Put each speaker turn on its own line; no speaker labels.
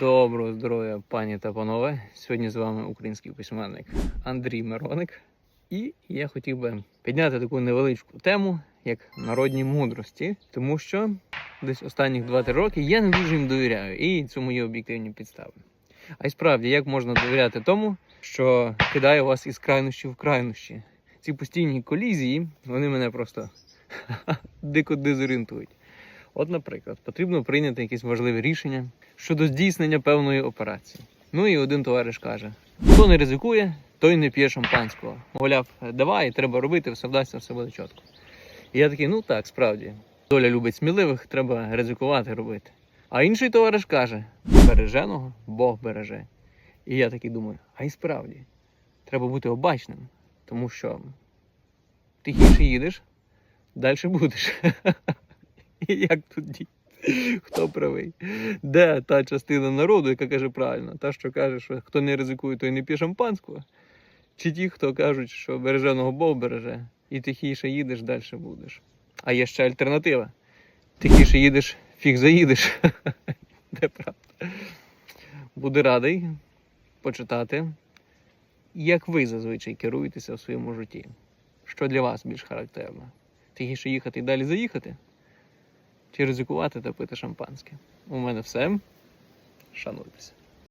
Доброго здоров'я, пані та панове. Сьогодні з вами український письменник Андрій Мироник. І я хотів би підняти таку невеличку тему, як народні мудрості, тому що десь останніх 2-3 роки я не дуже їм довіряю, і цьому є об'єктивні підстави. А й справді, як можна довіряти тому, що кидає вас із крайнощі в крайнощі? Ці постійні колізії, вони мене просто дико дезорієнтують. От, наприклад, потрібно прийняти якесь важливе рішення щодо здійснення певної операції. Ну і один товариш каже: хто не ризикує, той не п'є шампанського. Мовляв, давай, треба робити, все вдасться, все буде чітко. І я такий, ну так, справді, доля любить сміливих, треба ризикувати робити. А інший товариш каже: береженого Бог береже. І я такий думаю, а й справді, треба бути обачним, тому що тихіше їдеш, далі будеш. Як тут діяти? Хто правий? Де та частина народу, яка каже правильно, та, що каже, що хто не ризикує, той не п'є шампанського? Чи ті, хто кажуть, що береженого Бог береже, і тихіше їдеш, далі будеш. А є ще альтернатива. Тихіше їдеш, фіг заїдеш. Де правда? Буду радий почитати, як ви зазвичай керуєтеся в своєму житті. Що для вас більш характерно? Тихіше їхати і далі заїхати? Чи ризикувати та пити шампанське? У мене все. Шануйтеся.